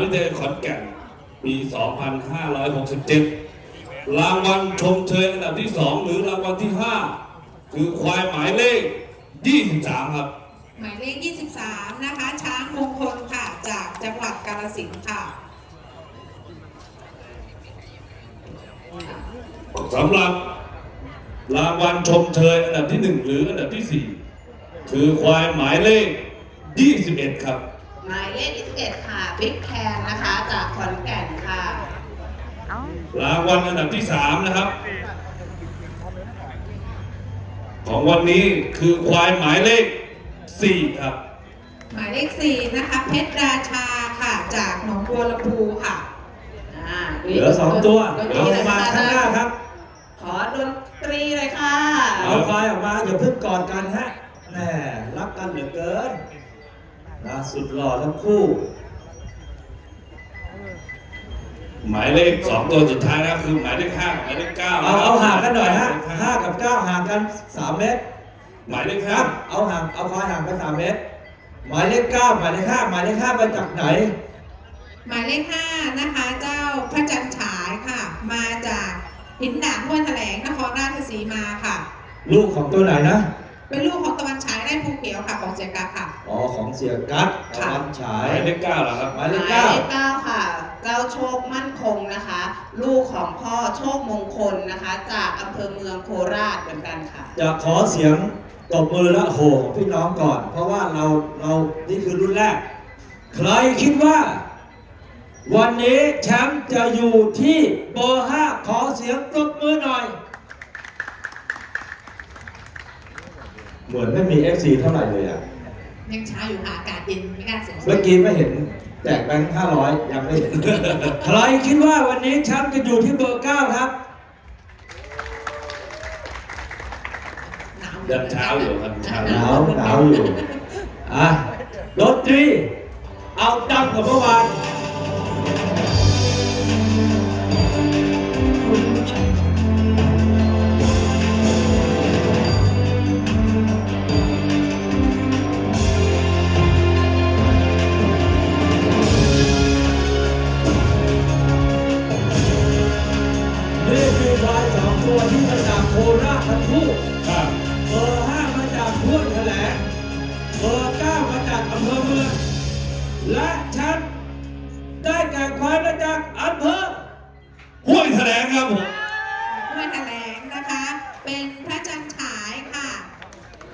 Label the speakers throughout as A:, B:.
A: วิทยาลัยขอนแก่นปี 2567 รางวัลชมเชยอันดับที่ 2 หรือรางวัลที่ 5 คือควายหมายเลข 23 ครับ
B: หมายเลข 23 นะคะ ช้างมงคลค่ะ จากจังหวัดกาฬสินธุ์ค่ะ
A: สำหรับรางวัลชมเชยอันดับที่ 1 หรืออันดับที่ 4 คือควายหมายเลข 21 ครับ
C: หมายเลข21ค่ะบิ๊กแคนนะคะ จากขอนแก่นค่ะ
A: รางวัลอันดับที่ 3 นะครับ ของวันนี้คือควายหมายเลข 4 ครับ
B: หมายเลข 4 นะคะ เพชรราชาค่ะ จากหนองบัวลำพูค่ะ
C: อ่า
D: เหลือสองตัว
C: ดนตรี
D: เอา
C: เลย
D: มาข้างหน้าครับ
C: ขอดนตรีเลยค่ะ
D: เอาควายออกมาอย่าเพิ่งกอดกันฮะแหมรักกันเหลือเกิน นะสุดหล่อทั้งคู่
A: หมายเลข2ตัวสุดท้ายนะครับคือหมายเลข5กับหมายเลข9
D: เอาเอาห่างกันหน่อยฮะห้ากับเก้าห่างกันสามเมตร
A: หมายเลข
D: ครับเอาห่างเอาควายห่างกันสามเมตร หมายเลขเก้าหมายเลขห้าหมายเลขห้ามาจากไหน
B: หมายเลข5นะคะ เจ้าพระจันทร์ฉายค่ะ มาจากหินด่างห้วยแถลงนครราชสีมาค่ะ
D: ลูกของตัวไหนนะ
B: เป็นลูกของตะวัน ฉายไร่ภูเขียวค่ะของเสียกาค่ะ
D: อ๋อของเสียกัดตะวันฉา
A: ห
D: ย
A: มายเลข9เหรอครับ
D: หมาย
C: ห
D: เล
C: มา
D: ข
C: ย
D: เก้า
C: เลขเก้าค่ะ เจ้าโชคมั่นคงนะคะ ลูกของพ่อโชคมงคลนะคะ จากอำเภอเมืองโคราชเหมือนกันค่ะ
D: จะขอเสียงตบมือและโห่ของพี่น้องก่อน เพราะว่าเราเรานี่คือรุ่นแรก ใครคิดว่า วันนี้แชมป์จะอยู่ที่เบอร์ห้าขอเสียงปรบมือหน่อย เหมือนไม่มี FC เท่าไหร่เลยอะ
B: ยังช้าอยู่ค่ะอากาศเย็นไม่กล้าเสียง
D: เมื่อกี้ไม่เห็นแจกแบงค์ห้าร้อยยังไม่เห็น ใครคิดว่าวันนี้แชมป์จะอยู่ที่เบอร์เก้าครับ
B: หนาว
A: ยันเช้าอยู่ครับเช้า
D: หนาวหนาวอยู่ อะดนตรี เอาดังกว่าเมื่อวานนี่ ทั้งคู่
A: ครับ
D: เบอร์ห้ามาจากห้วยแถลงเบอร์เก้ามาจากอำเภอเมือง และฉันได้แก่ควายมาจากอำเภอ
A: ห้วยแถลงครับผม
B: ห้วยแถลงนะคะ เป็นพระจันทร์ฉายค่ะ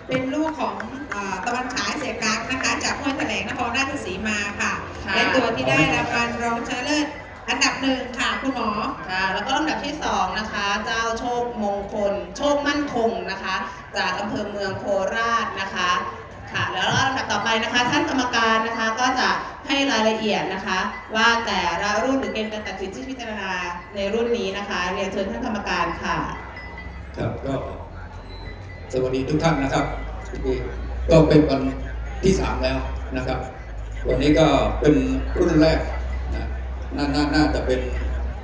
B: เป็นลูกของเอ่อตะวันฉายเสียกักนะคะ จากห้วยแถลงนครราชสีมาค่ะ
C: ค่ะ
B: และตัวที่ได้รางวัลรองชนะเลิศอันดับหนึ่งค่ะ คุณหมอ
C: ค่ะ แล้วก็ลำดับที่สองนะคะ เจ้าโชคมงคล โชคมั่น คงนะคะ จากอำเภอเมืองโคราชนะคะค่ะแล้วลำดับต่อไปนะคะ ท่านกรรมการนะคะก็จะให้รายละเอียดนะคะ ว่าแต่ละรุ่นหรือเกณฑ์การตัดสินที่พิจารณาในรุ่นนี้นะคะ เรียนเชิญท่านกรรมการค่ะ
E: ครับก็สวัสดีทุกท่านนะครับก็เป็นวันที่สามแล้วนะครับ วันนี้ก็เป็นรุ่นแรกนะน่าน่าจะเป็น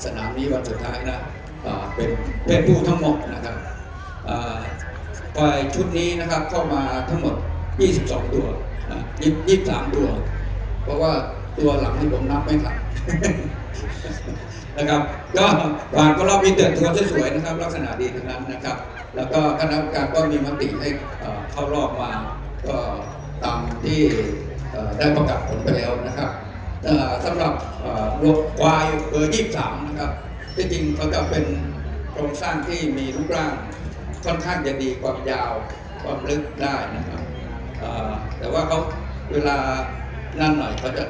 E: สนามนี้วันสุดท้ายนะเป็นเพศผู้ทั้งหมดนะครับ อ่ายชุดนี้นะครับเข้ามาทั้งหมด 22 ตัวนะยี่สามตัว เพราะว่าตัวหลังที่ผมนับไม่ทันนะครับ ก็ผ่านก็รอบนี้เดินตัวสวยๆนะครับ ลักษณะดีทั้งนั้นนะครับ แล้วก็คณะกรรมการก็มีมติให้เข้ารอบมาก็ตามที่ได้ประกาศผลไปแล้วนะครับสำหรับเอ่อวัวควายเบอร์ 23 นะครับที่จริงเขาจะเป็นโครงสร้างที่มีรูปร่าง ค่อนข้างจะดีความยาวความลึกได้นะครับแต่ว่าเขาเวลานั่นหน่อยเขาจะ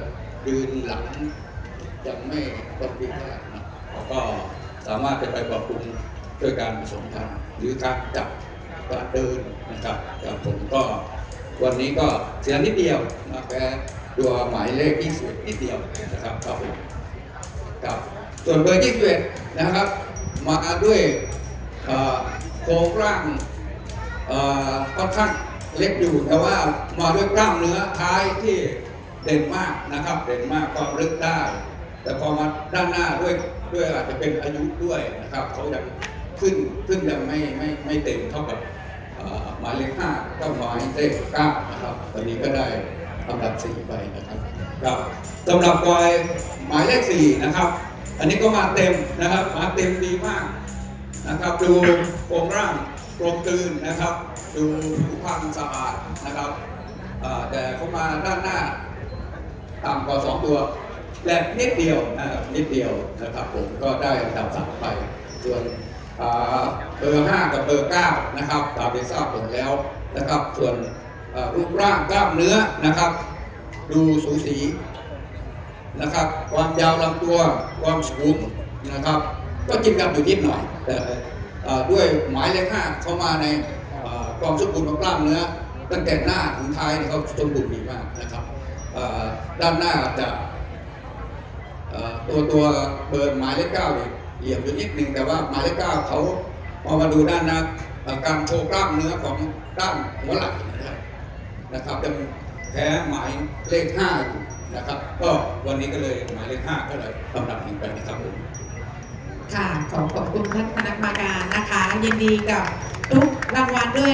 E: ยืนหลังยังไม่ตรงดีเท่านะก็สามารถจะไปปรับปรุงด้วยการผสมพันธุ์หรือการจับการเดินนะครับแต่ผมก็วันนี้ก็เสียนิดเดียวนะแค่ตัวหมายเลขที่สวยนิดเดียวนะครับครับผมครับส่วนเบอร์ที่สิบนะครับ มาด้วย โครงร่างค่อนข้างเล็กอยู่แต่ว่ามาด้วยกล้ามเนื้อท้ายที่เด่นมากนะครับ เด่นมากความลึกได้ แต่พอมาด้านหน้าด้วยด้วยอาจจะเป็นอายุด้วยนะครับเขายังขึ้นขึ้นยังไม่ไม่ไม่เต็มเท่ากับหมายเลขห้าก็หมายเลขเก้านะครับตอนนี้ก็ได้ลำดับสี่ไปนะครับครับสำหรับควายหมายเลขสี่นะครับ อันนี้ก็มาเต็มนะครับมาเต็มดีมาก นะครับ ดูโครงร่างกลมกลืนนะครับ ดูผิวพรรณสะอาดนะครับแต่เข้ามาด้านหน้าต่ำกว่าสองตัวแลกนิดเดียวนะครับนิดเดียวนะครับผมก็ได้อันดับสามไป ส่วนเบอร์ห้ากับเบอร์เก้านะครับตามที่ทราบผลแล้วนะครับ ส่วนรูปร่างกล้ามเนื้อนะครับ ดูสูสีนะครับ ความยาวลำตัวความสูงนะครับ ก็กินกันอยู่นิดหน่อยแต่ด้วยหมายเลขห้าเข้ามาในอ่าความสมบูรณ์ของกล้ามเนื้อตั้งแต่หน้าถึงท้ายเขาสมบูรณ์ดีมากนะครับด้านหน้าจะตัวตัวเบอร์หมายเลขเก้าเนี่ยเหลี่ยมอยู่นิดนึงแต่ว่าหมายเลขเก้าเขาพอมาดูด้านหน้าการโชว์กล้ามเนื้อของด้านหัวไหล่นะครับนะครับจะแพ้หมายเลขห้าอยู่นะครับ ก็วันนี้ก็เลยหมายเลขห้าก็เลยลำดับหนึ่งไปนะครับผม
B: ค่ะขอขอบคุณท่านคณะกรรมการนะคะ ยินดีกับทุกรางวัลด้วย